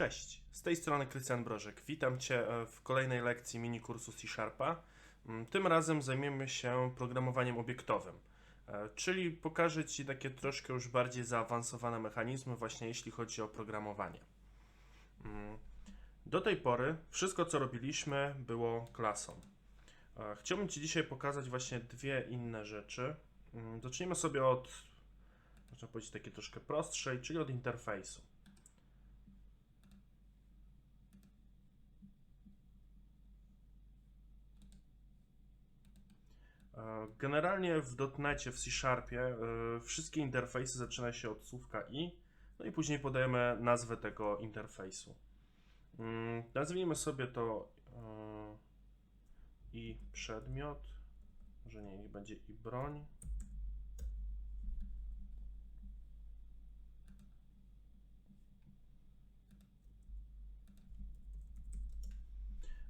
Cześć, z tej strony Krystian Brożek. Witam Cię e, w kolejnej lekcji mini kursu C Sharpa. Mm, Tym razem zajmiemy się programowaniem obiektowym, e, czyli pokażę Ci takie troszkę już bardziej zaawansowane mechanizmy, właśnie jeśli chodzi o programowanie. Mm, Do tej pory wszystko, co robiliśmy, było klasą. E, Chciałbym Ci dzisiaj pokazać właśnie dwie inne rzeczy. Mm, Zacznijmy sobie od, można powiedzieć, takiej troszkę prostszej, czyli od interfejsu. Generalnie w dotnecie, w C-Sharpie e, wszystkie interfejsy zaczynają się od słówka i, no i później podajemy nazwę tego interfejsu. Mm, Nazwijmy sobie to e, i przedmiot, może nie, niech będzie i broń.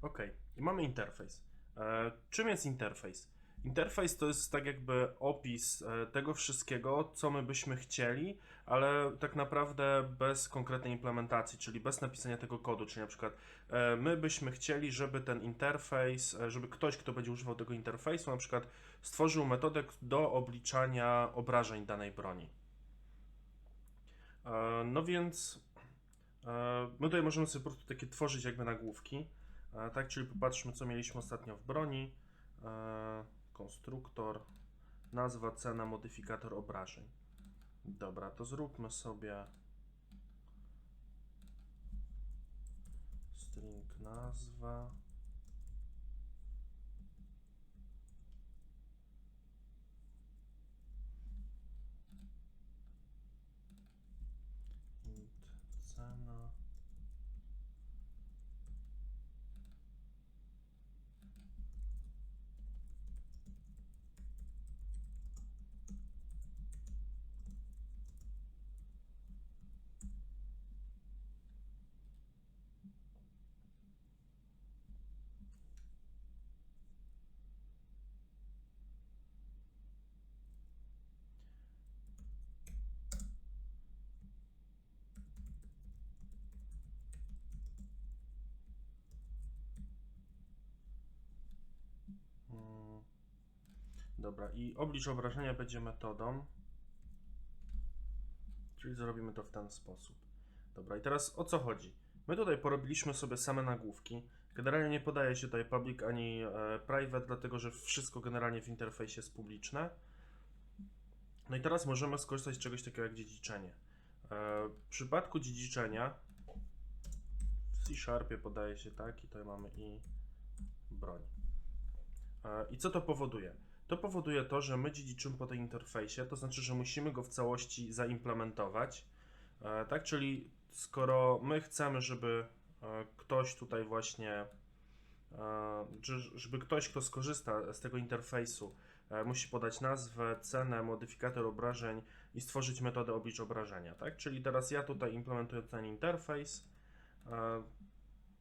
Ok, i mamy interfejs. E, czym jest interfejs? Interfejs to jest tak jakby opis e, tego wszystkiego, co my byśmy chcieli, ale tak naprawdę bez konkretnej implementacji, czyli bez napisania tego kodu, czyli na przykład e, my byśmy chcieli, żeby ten interfejs, e, żeby ktoś, kto będzie używał tego interfejsu, na przykład stworzył metodę do obliczania obrażeń danej broni. No więc my tutaj możemy sobie po prostu takie tworzyć jakby nagłówki, tak, czyli popatrzmy, co mieliśmy ostatnio w broni. Konstruktor, nazwa, cena, modyfikator obrażeń. Dobra, to zróbmy sobie string nazwa. Dobra, i oblicz obrażenia będzie metodą. Czyli zrobimy to w ten sposób. Dobra, i teraz o co chodzi? My tutaj porobiliśmy sobie same nagłówki. Generalnie nie podaje się tutaj public ani e, private, dlatego że wszystko generalnie w interfejsie jest publiczne. No i teraz możemy skorzystać z czegoś takiego jak dziedziczenie. E, w przypadku dziedziczenia w C-Sharpie podaje się tak i tutaj mamy i broń. E, I co to powoduje? To powoduje to, że my dziedziczymy po tej interfejsie, to znaczy, że musimy go w całości zaimplementować. E, Tak, czyli skoro my chcemy, żeby e, ktoś tutaj właśnie, e, że- żeby ktoś, kto skorzysta z tego interfejsu, musi podać nazwę, cenę, modyfikator obrażeń i stworzyć metodę oblicz obrażenia, tak? Czyli teraz ja tutaj implementuję ten interfejs,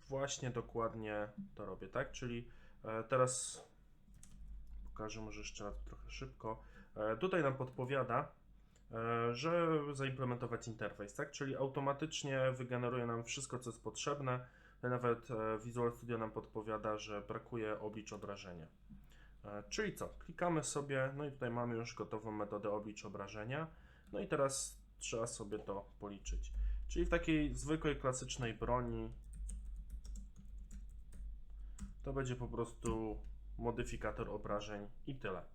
właśnie dokładnie to robię, tak? Czyli teraz pokażę może jeszcze raz trochę szybko. E, Tutaj nam podpowiada, e, że zaimplementować interfejs, tak? Czyli automatycznie wygeneruje nam wszystko, co jest potrzebne. Nawet e, Visual Studio nam podpowiada, że brakuje oblicz obrażenia. Czyli co? Klikamy sobie, no i tutaj mamy już gotową metodę oblicz obrażenia. No i teraz trzeba sobie to policzyć. Czyli w takiej zwykłej, klasycznej broni to będzie po prostu modyfikator obrażeń i tyle.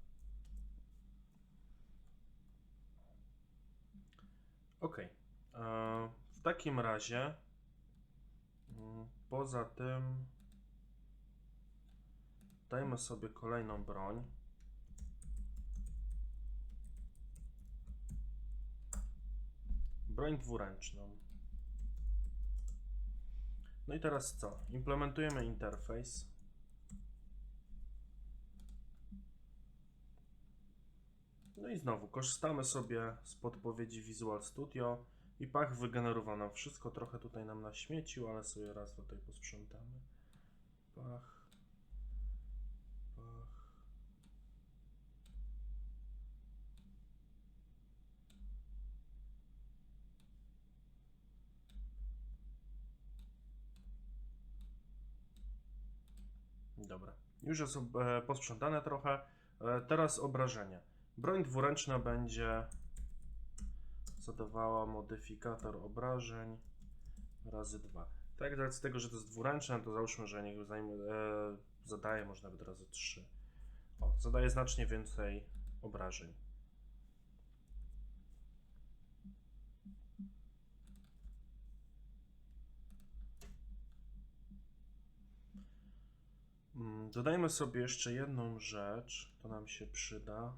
Ok. E, W takim razie, mm, poza tym, dajmy sobie kolejną broń. Broń dwuręczną. No i teraz co? Implementujemy interfejs. No i znowu korzystamy sobie z podpowiedzi Visual Studio i pach wygenerował nam wszystko. Trochę tutaj nam naśmiecił, ale sobie raz tutaj posprzątamy. Pach. Pach. Dobra, już jest e, posprzątane trochę. E, teraz obrażenia. Broń dwuręczna będzie zadawała modyfikator obrażeń razy 2. Tak, z tego, że to jest dwuręczne, to załóżmy, że niech zajmie, e, zadaje może nawet razy 3. O, zadaje znacznie więcej obrażeń. Mm, Dodajmy sobie jeszcze jedną rzecz, to nam się przyda.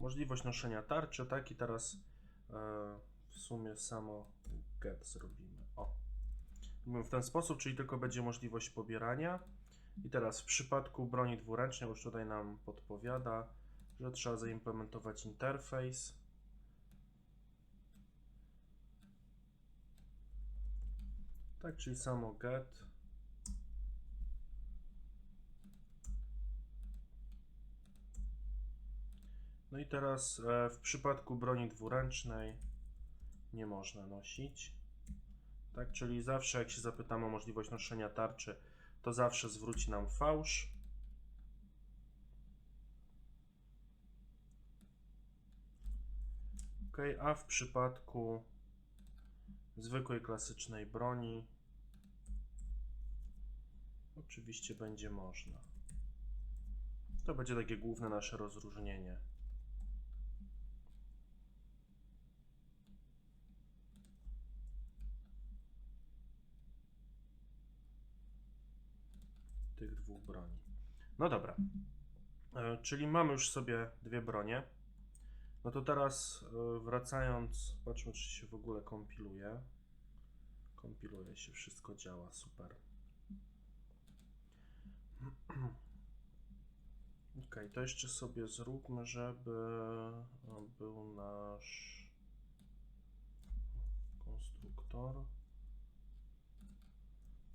Możliwość noszenia tarczy, tak? I teraz e, w sumie samo get zrobimy. O. W ten sposób, czyli tylko będzie możliwość pobierania. I teraz w przypadku broni dwuręcznej już tutaj nam podpowiada, że trzeba zaimplementować interfejs. Tak, czyli samo get. No i teraz e, w przypadku broni dwuręcznej nie można nosić. Tak, czyli zawsze jak się zapytamy o możliwość noszenia tarczy, to zawsze zwróci nam fałsz. Ok, a w przypadku zwykłej klasycznej broni oczywiście będzie można. To będzie takie główne nasze rozróżnienie. tych dwóch broni. No dobra. E, czyli mamy już sobie dwie bronie. No to teraz e, wracając, patrzmy czy się w ogóle kompiluje. Kompiluje się, wszystko działa, super. Ok, to jeszcze sobie zróbmy, żeby e, był nasz konstruktor.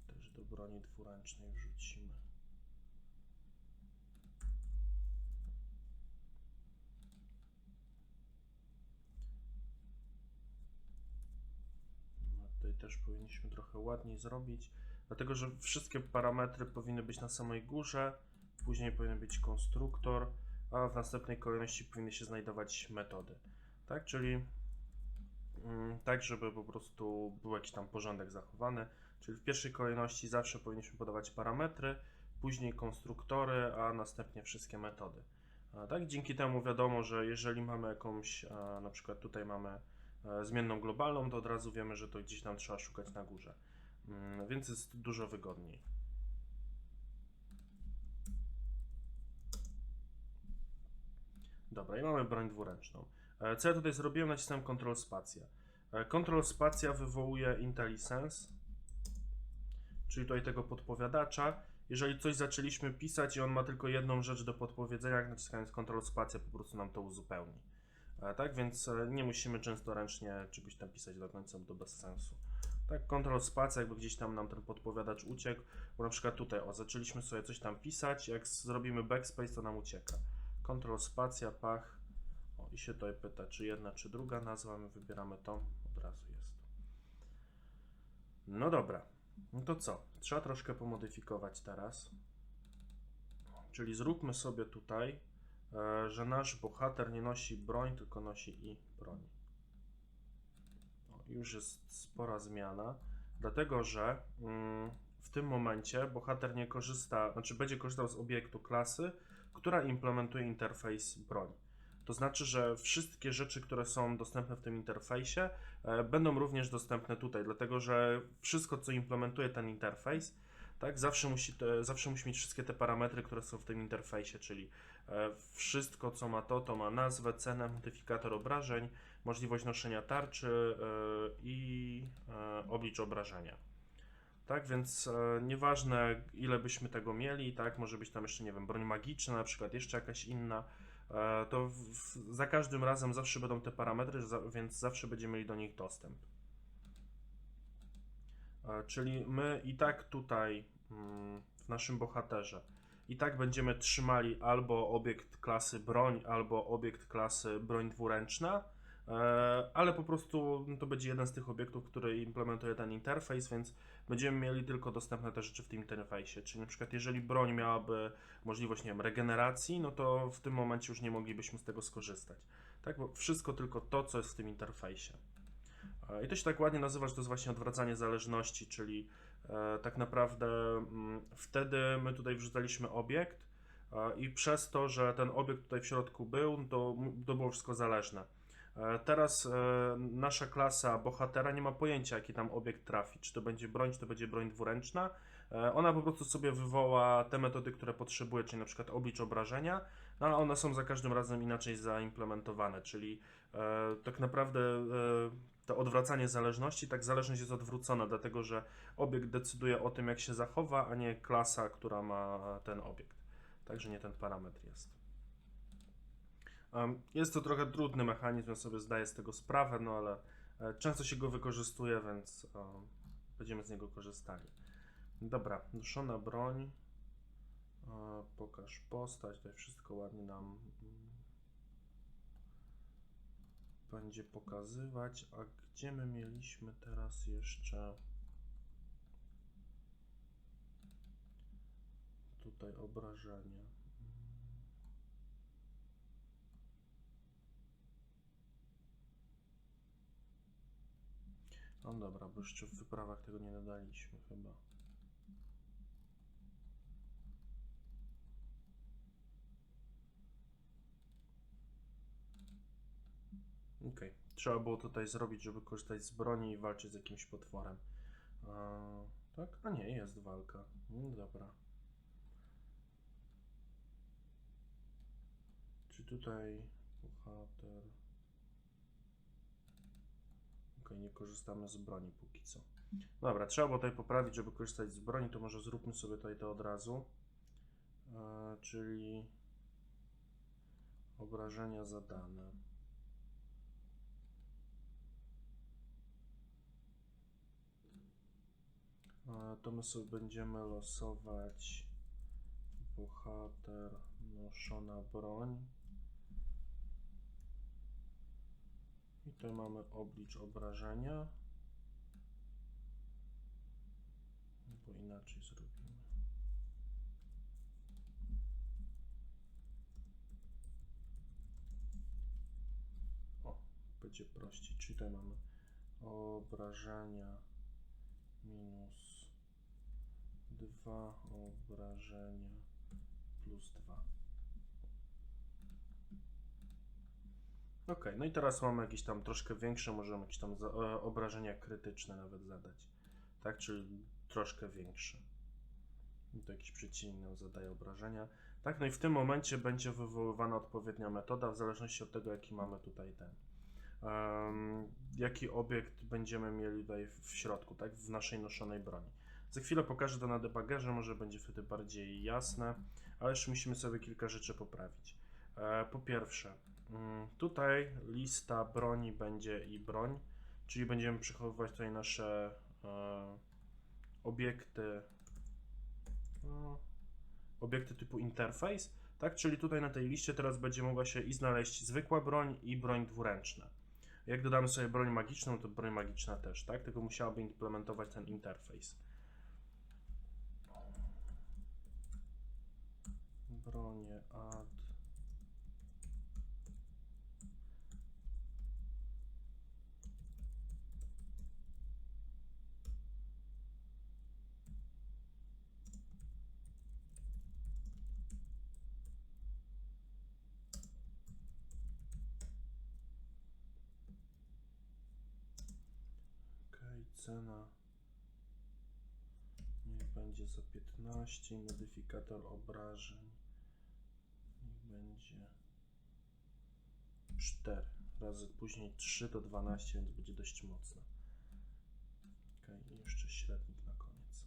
Też do broni dwuręcznej wrzucimy. No tutaj też powinniśmy trochę ładniej zrobić, dlatego że wszystkie parametry powinny być na samej górze, później powinien być konstruktor, a w następnej kolejności powinny się znajdować metody. Tak, czyli mm, tak, żeby po prostu był jakiś tam porządek zachowany. Czyli w pierwszej kolejności zawsze powinniśmy podawać parametry, później konstruktory, a następnie wszystkie metody. Tak, dzięki temu wiadomo, że jeżeli mamy jakąś, a, na przykład tutaj mamy e, zmienną globalną, to od razu wiemy, że to gdzieś tam trzeba szukać na górze. Mm, Więc jest dużo wygodniej. Dobra, i mamy broń dwuręczną. E, Co ja tutaj zrobiłem? Nacisnąłem Ctrl Spacja. E, Ctrl Spacja wywołuje IntelliSense, czyli tutaj tego podpowiadacza. Jeżeli coś zaczęliśmy pisać i on ma tylko jedną rzecz do podpowiedzenia, jak naciskając Ctrl Spacja po prostu nam to uzupełni. E, Tak, więc e, nie musimy często ręcznie czegoś tam pisać do końca, bo to bez sensu. Tak, Ctrl Spacja, jakby gdzieś tam nam ten podpowiadacz uciekł, bo na przykład tutaj, o, zaczęliśmy sobie coś tam pisać, jak zrobimy backspace, to nam ucieka. Ctrl Spacja, pach, o, i się tutaj pyta, czy jedna, czy druga nazwa, my wybieramy tą, od razu jest. No dobra, no to co? Trzeba troszkę pomodyfikować teraz. Czyli zróbmy sobie tutaj, że nasz bohater nie nosi broń, tylko nosi i broń. O, już jest spora zmiana, dlatego że mm, w tym momencie bohater nie korzysta, znaczy będzie korzystał z obiektu klasy, która implementuje interfejs broń. To znaczy, że wszystkie rzeczy, które są dostępne w tym interfejsie, e, będą również dostępne tutaj, dlatego że wszystko, co implementuje ten interfejs, tak, zawsze musi, zawsze musi mieć wszystkie te parametry, które są w tym interfejsie, czyli e, wszystko, co ma to, to ma nazwę, cenę, modyfikator obrażeń, możliwość noszenia tarczy e, i e, oblicz obrażenia. Tak, więc e, nieważne ile byśmy tego mieli, tak, może być tam jeszcze, nie wiem, broń magiczna, na przykład jeszcze jakaś inna, e, to za każdym razem zawsze będą te parametry, więc zawsze będziemy mieli do nich dostęp. E, czyli my i tak tutaj mm, w naszym bohaterze i tak będziemy trzymali albo obiekt klasy broń, albo obiekt klasy broń dwuręczna, e, ale po prostu to będzie jeden z tych obiektów, który implementuje ten interfejs, więc będziemy mieli tylko dostępne te rzeczy w tym interfejsie. Czyli na przykład jeżeli broń miałaby możliwość, nie wiem, regeneracji, no to w tym momencie już nie moglibyśmy z tego skorzystać. Tak, bo wszystko tylko to, co jest w tym interfejsie. E, I to się tak ładnie nazywa, że to jest właśnie odwracanie zależności, czyli tak naprawdę mm, wtedy my tutaj wrzucaliśmy obiekt e, i przez to, że ten obiekt tutaj w środku był, to, to było wszystko zależne. E, Teraz e, nasza klasa bohatera nie ma pojęcia, jaki tam obiekt trafi. Czy to będzie broń, czy to będzie broń dwuręczna. E, Ona po prostu sobie wywoła te metody, które potrzebuje, czyli na przykład oblicz obrażenia, no ale one są za każdym razem inaczej zaimplementowane, czyli e, tak naprawdę e, to odwracanie zależności, tak zależność jest odwrócona, dlatego że obiekt decyduje o tym, jak się zachowa, a nie klasa, która ma ten obiekt. Także nie ten parametr jest. Jest to trochę trudny mechanizm, ja sobie zdaję z tego sprawę, no ale e, często się go wykorzystuje, więc em, będziemy z niego korzystali. Dobra, noszona broń. Pokaż postać, tutaj wszystko ładnie nam będzie pokazywać. A gdzie my mieliśmy teraz jeszcze tutaj obrażenie? No dobra, bo jeszcze w wyprawach tego nie dodaliśmy chyba. Okej, trzeba było tutaj zrobić, żeby korzystać z broni i walczyć z jakimś potworem. Tak? A nie, jest walka. Mm, dobra. Czy tutaj bohater... Okej, nie korzystamy z broni póki co. Dobra, trzeba było tutaj poprawić, żeby korzystać z broni, to może zróbmy sobie tutaj to od razu. E, czyli obrażenia zadane. To my sobie będziemy losować bohater, noszona broń. I tutaj mamy oblicz obrażenia. Bo inaczej zrobimy. O, będzie prościej. Czyli tutaj mamy obrażenia minus 2, obrażenia plus 2. Ok, no i teraz mamy jakieś tam troszkę większe, możemy jakieś tam e, obrażenia krytyczne nawet zadać. Tak, czyli troszkę większe. I to jakiś przeciwnik nam zadaje obrażenia. Tak, no i w tym momencie będzie wywoływana odpowiednia metoda, w zależności od tego, jaki mamy tutaj ten. em, jaki obiekt będziemy mieli tutaj w środku, tak, w naszej noszonej broni. Za chwilę pokażę to na debuggerze, może będzie wtedy bardziej jasne, ale jeszcze musimy sobie kilka rzeczy poprawić. E, po pierwsze, mm, tutaj lista broni będzie i broń, czyli będziemy przechowywać tutaj nasze e, obiekty, no, obiekty typu interfejs, tak? Czyli tutaj na tej liście teraz będzie mogła się i znaleźć zwykła broń i broń dwuręczna. Jak dodamy sobie broń magiczną, to broń magiczna też, tak? Tylko musiałaby implementować ten interfejs. Bronie add. Cena. Niech będzie za 15, modyfikator obrażeń będzie 4 razy później 3 to 12, więc będzie dość mocne. Okej, i jeszcze średnik na koniec.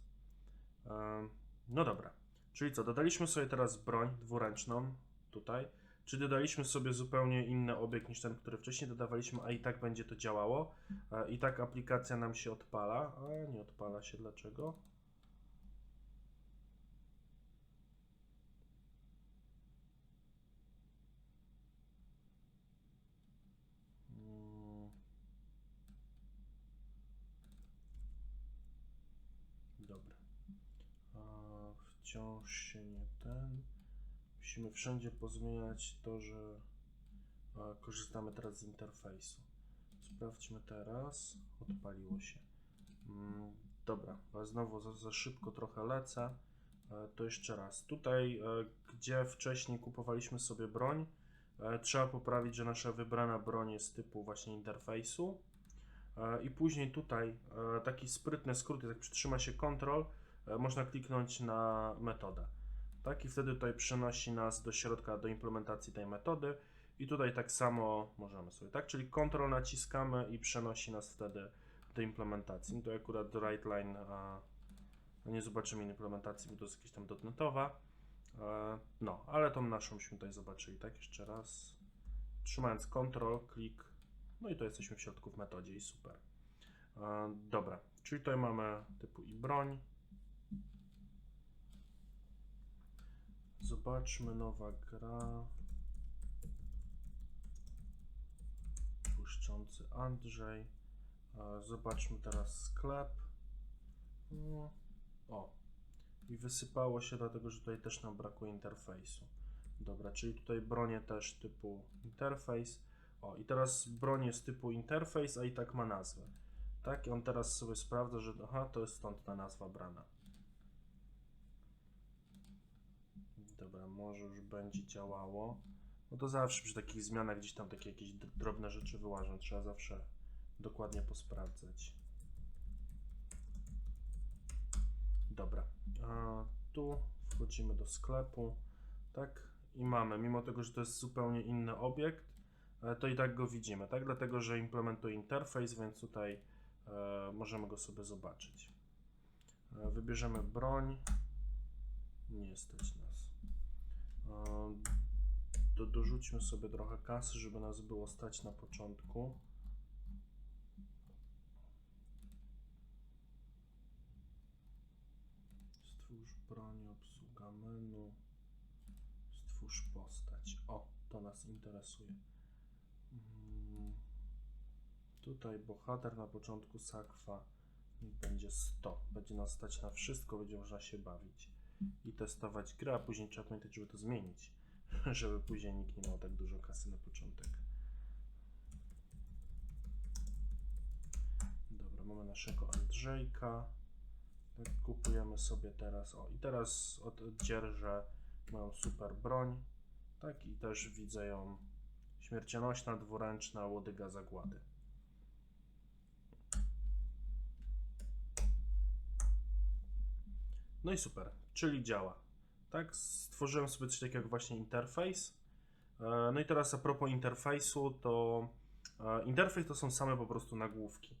No dobra, czyli co, dodaliśmy sobie teraz broń dwuręczną tutaj, czy dodaliśmy sobie zupełnie inny obiekt niż ten, który wcześniej dodawaliśmy, a i tak będzie to działało. E, I tak aplikacja nam się odpala. A nie odpala się dlaczego? Wciąż się nie ten. Musimy wszędzie pozmieniać to, że e, korzystamy teraz z interfejsu. Sprawdźmy teraz. Odpaliło się. Mm, dobra, znowu za, za szybko trochę lecę. E, to jeszcze raz. Tutaj, e, gdzie wcześniej kupowaliśmy sobie broń, trzeba poprawić, że nasza wybrana broń jest typu właśnie interfejsu. I później tutaj taki sprytny skrót, jak przytrzyma się Ctrl, można kliknąć na metodę. Tak, i wtedy tutaj przenosi nas do środka, do implementacji tej metody. I tutaj tak samo możemy sobie, tak? Czyli Ctrl naciskamy i przenosi nas wtedy do implementacji. No to akurat do right line, a a nie zobaczymy implementacji, bo to jest jakieś tam dotnetowa. E, No, ale tą naszą byśmy tutaj zobaczyli, tak? Jeszcze raz. Trzymając Ctrl, klik. No i to jesteśmy w środku w metodzie i super. E, Dobra, czyli tutaj mamy typu i broń. Zobaczmy nowa gra. Błyszczący Andrzej. E, Zobaczmy teraz sklep. No. O. I wysypało się dlatego, że tutaj też nam brakuje interfejsu. Dobra, czyli tutaj bronię też typu interfejs. O, i teraz broń jest typu interfejs, a i tak ma nazwę. Tak, i on teraz sobie sprawdza, że aha, to jest stąd ta nazwa brana. Dobra, może już będzie działało. No to zawsze przy takich zmianach gdzieś tam takie jakieś drobne rzeczy wyłażą. Trzeba zawsze dokładnie posprawdzać. Dobra, a tu wchodzimy do sklepu, tak? I mamy, mimo tego, że to jest zupełnie inny obiekt, to i tak go widzimy, tak? Dlatego, że implementuje interfejs, więc tutaj e, możemy go sobie zobaczyć. E, wybierzemy broń. Nie stać do, dorzućmy sobie trochę kasy, żeby nas było stać na początku. Stwórz broń, obsługa menu. Stwórz postać. O, to nas interesuje. Mm, Tutaj bohater na początku sakwa. Będzie 100. Będzie nas stać na wszystko, będzie można się bawić i testować grę, a później trzeba pamiętać, żeby to zmienić, żeby później nikt nie miał tak dużo kasy na początek. Dobra, mamy naszego Andrzejka. Tak, kupujemy sobie teraz. O, i teraz od dzierże mają super broń. Tak, i też widzę ją śmiercionośna, dwuręczna, łodyga zagłady. No i super, czyli działa. Tak, stworzyłem sobie coś takiego jak właśnie interfejs. E, No i teraz a propos interfejsu, to e, interfejs to są same po prostu nagłówki.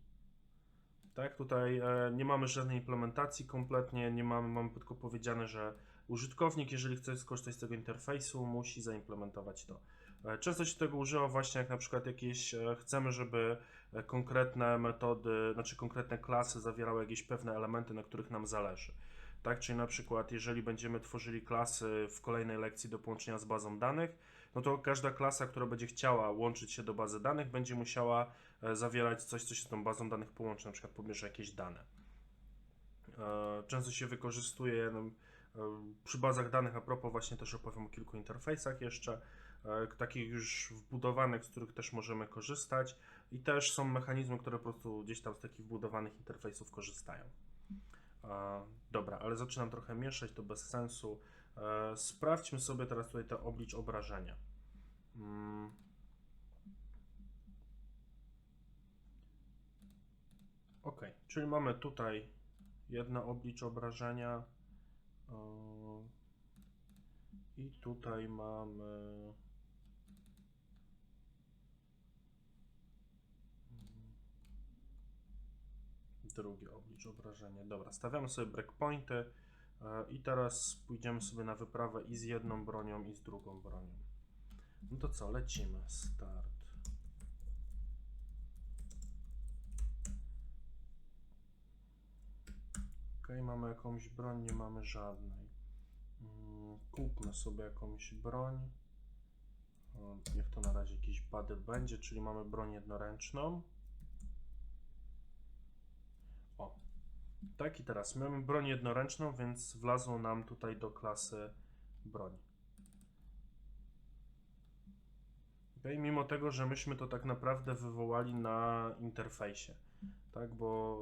Tak, tutaj e, nie mamy żadnej implementacji kompletnie, nie mamy, mamy tylko powiedziane, że użytkownik, jeżeli chce skorzystać z tego interfejsu, musi zaimplementować to. Często się tego używa właśnie jak na przykład jakieś, chcemy, żeby konkretne metody, znaczy konkretne klasy zawierały jakieś pewne elementy, na których nam zależy. Tak, czyli na przykład, jeżeli będziemy tworzyli klasy w kolejnej lekcji do połączenia z bazą danych, no to każda klasa, która będzie chciała łączyć się do bazy danych, będzie musiała e, zawierać coś, co się z tą bazą danych połączy, na przykład pobierze jakieś dane. E, Często się wykorzystuje no, e, przy bazach danych, a propos właśnie też opowiem o kilku interfejsach jeszcze, takich już wbudowanych, z których też możemy korzystać i też są mechanizmy, które po prostu gdzieś tam z takich wbudowanych interfejsów korzystają. Dobra, ale zaczynam trochę mieszać, to bez sensu. E, Sprawdźmy sobie teraz tutaj te oblicz obrażenia. Mm. Ok, czyli mamy tutaj jedno oblicz obrażenia. I tutaj mamy. Drugie oblicz obrażenia. Dobra, stawiamy sobie breakpointy e, i teraz pójdziemy sobie na wyprawę i z jedną bronią, i z drugą bronią. No to co, lecimy. Start. Ok, mamy jakąś broń, nie mamy żadnej. Mm, Kupmy sobie jakąś broń. Niech to na razie jakiś bady będzie, czyli mamy broń jednoręczną. Tak i teraz mamy broń jednoręczną, więc wlazło nam tutaj do klasy broń. Okay, mimo tego, że myśmy to tak naprawdę wywołali na interfejsie, tak, bo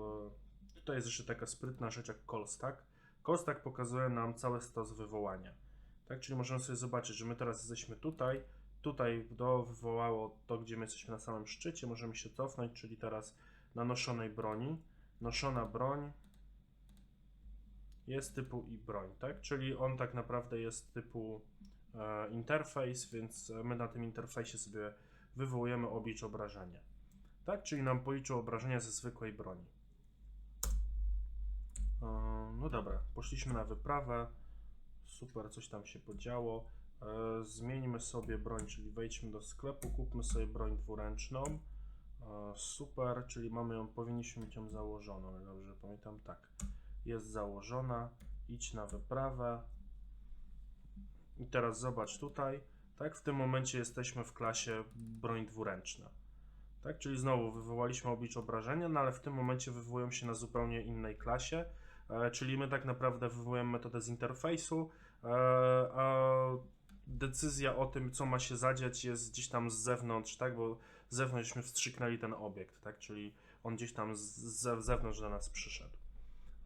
e, tutaj jest jeszcze taka sprytna rzecz jak call stack. Call stack pokazuje nam cały stos wywołania, tak, czyli możemy sobie zobaczyć, że my teraz jesteśmy tutaj, tutaj do wywołało to, gdzie my jesteśmy na samym szczycie, możemy się cofnąć, czyli teraz na noszonej broni, noszona broń jest typu i broń, tak, czyli on tak naprawdę jest typu e, interfejs, więc my na tym interfejsie sobie wywołujemy oblicz obrażenia. Tak, czyli nam policzył obrażenia ze zwykłej broni. E, no dobra, poszliśmy na wyprawę. Super, coś tam się podziało. E, zmieńmy sobie broń, czyli wejdźmy do sklepu, kupmy sobie broń dwuręczną. E, super, czyli mamy ją, powinniśmy mieć ją założoną, dobrze pamiętam, tak. Jest założona, idź na wyprawę. I teraz zobacz tutaj, tak, w tym momencie jesteśmy w klasie broń dwuręczna. Tak, czyli znowu wywołaliśmy oblicz obrażenia, no ale w tym momencie wywołują się na zupełnie innej klasie, e, czyli my tak naprawdę wywołujemy metodę z interfejsu, e, a decyzja o tym, co ma się zadziać jest gdzieś tam z zewnątrz, tak, bo z zewnątrzśmy wstrzyknęli ten obiekt, tak, czyli on gdzieś tam z, z zewnątrz do nas przyszedł.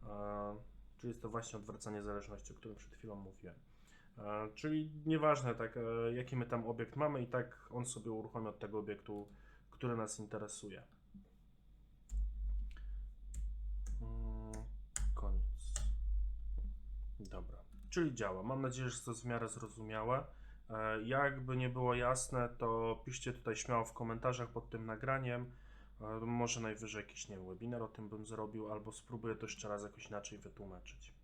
E, czyli jest to właśnie odwracanie zależności, o którym przed chwilą mówiłem. E, czyli nieważne, tak, e, jaki my tam obiekt mamy, i tak on sobie uruchomi od tego obiektu, który nas interesuje. Mm, Koniec. Dobra, czyli działa. Mam nadzieję, że to jest w miarę zrozumiałe. Jakby nie było jasne, to piszcie tutaj śmiało w komentarzach pod tym nagraniem. Może najwyżej jakiś nie webinar o tym bym zrobił, albo spróbuję to jeszcze raz jakoś inaczej wytłumaczyć.